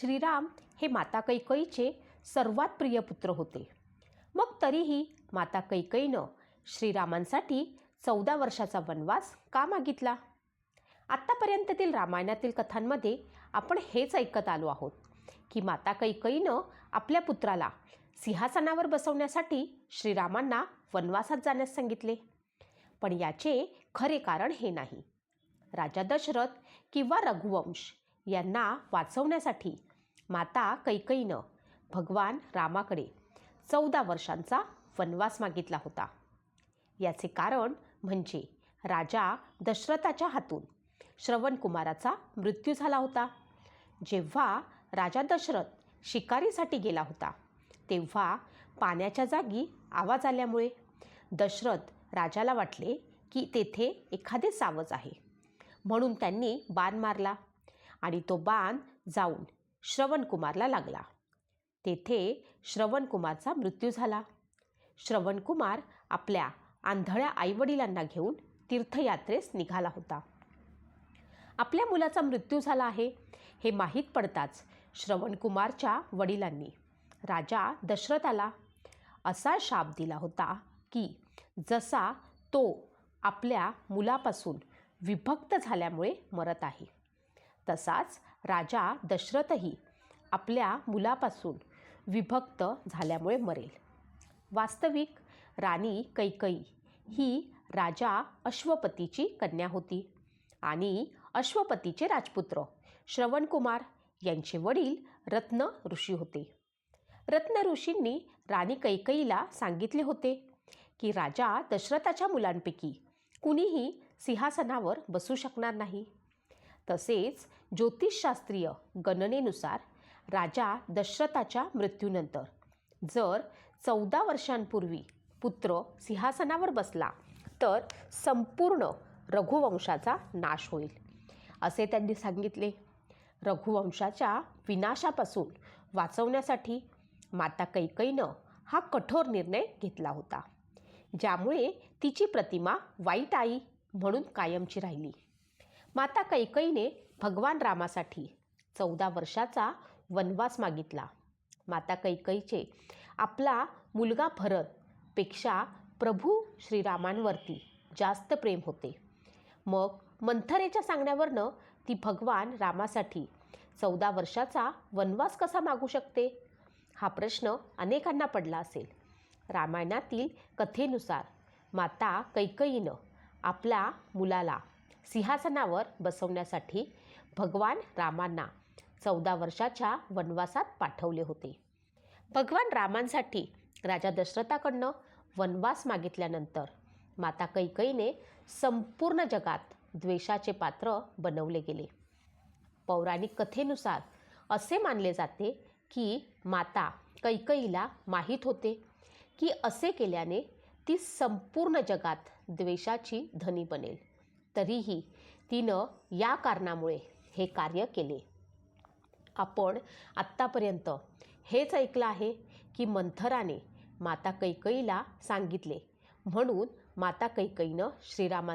श्रीराम हे माता कैकईचे सर्वात प्रिय पुत्र होते. मग तरीही माता कैकईनं श्रीरामांसाठी चौदा वर्षाचा वनवास का मागितला? आत्तापर्यंततील रामायणातील कथांमध्ये आपण हेच ऐकत आलो आहोत की माता कैकईनं आपल्या पुत्राला सिंहासनावर बसवण्यासाठी श्रीरामांना वनवासात जाण्यास सांगितले. पण याचे खरे कारण हे नाही. राजा दशरथ किंवा रघुवंश यांना वाचवण्यासाठी माता कैकईनं भगवान रामाकडे चौदा वर्षांचा वनवास मागितला होता. याचे कारण म्हणजे राजा दशरथाच्या हातून श्रवणकुमाराचा मृत्यू झाला होता. जेव्हा राजा दशरथ शिकारीसाठी गेला होता तेव्हा पाण्याच्या जागी आवाज आल्यामुळे दशरथ राजाला वाटले की तेथे एखादे सावज आहे. म्हणून त्यांनी बाण मारला. आणि तो बाण जाऊन श्रवणकुमारला लागला. तेथे श्रवणकुमारचा मृत्यू झाला. श्रवणकुमार आपल्या आंधळ्या आईवडिलांना घेऊन तीर्थयात्रेस निघाला होता. आपल्या मुलाचा मृत्यू झाला आहे हे माहीत पडताच श्रवणकुमारच्या वडिलांनी राजा दशरथाला असा शाप दिला होता की जसा तो आपल्या मुलापासून विभक्त झाल्यामुळे मरत आहे. तसाच राजा दशरथही आपल्या मुलापासून विभक्त झाल्यामुळे मरेल. वास्तविक राणी कैकई ही राजा अश्वपतीची कन्या होती आणि अश्वपतीचे राजपुत्र श्रवणकुमार यांचे वडील रत्न ऋषी होते. रत्न ऋषींनी राणी कैकईला सांगितले होते की राजा दशरथाच्या मुलांपैकी कुणीही सिंहासनावर बसू शकणार नाही. तसेच ज्योतिषशास्त्रीय गणनेनुसार राजा दशरथाच्या मृत्यूनंतर. जर चौदा वर्षांपूर्वी पुत्र सिंहासनावर बसला तर संपूर्ण रघुवंशाचा नाश होईल असे त्यांनी सांगितले. रघुवंशाच्या विनाशापासून वाचवण्यासाठी माता कैकईनं हा कठोर निर्णय घेतला होता ज्यामुळे तिची प्रतिमा वाईट आई म्हणून कायमची राहिली. माता कैकईने भगवान रामासाठी चौदा वर्षाचा वनवास मागितला. माता कैकईचे आपला मुलगा भरत पेक्षा प्रभू श्रीरामांवरती जास्त प्रेम होते. मग मंथरेच्या सांगण्यावरनं ती भगवान रामासाठी चौदा वर्षाचा वनवास कसा मागू शकते? हा प्रश्न अनेकांना पडला असेल. रामायणातील कथेनुसार माता कैकईनं आपल्या मुलाला सिंहासनावर बसवण्यासाठी भगवान रामांना चौदा वर्षाच्या वनवासात पाठवले होते. भगवान रामांसाठी राजा दशरथाकडनं वनवास मागितल्यानंतर माता कैकईने संपूर्ण जगात द्वेषाचे पात्र बनवले गेले. पौराणिक कथेनुसार असे मानले जाते की माता कैकईला माहीत होते की असे केल्याने ती संपूर्ण जगात द्वेषाची धनी बनेल. तरीही तिनं या कारणामुळे हे कार्य केले. आपण आत्तापर्यंत हेच ऐकलं आहे की मंथराने माता कैकईला सांगितले म्हणून माता कैकईनं श्रीरामां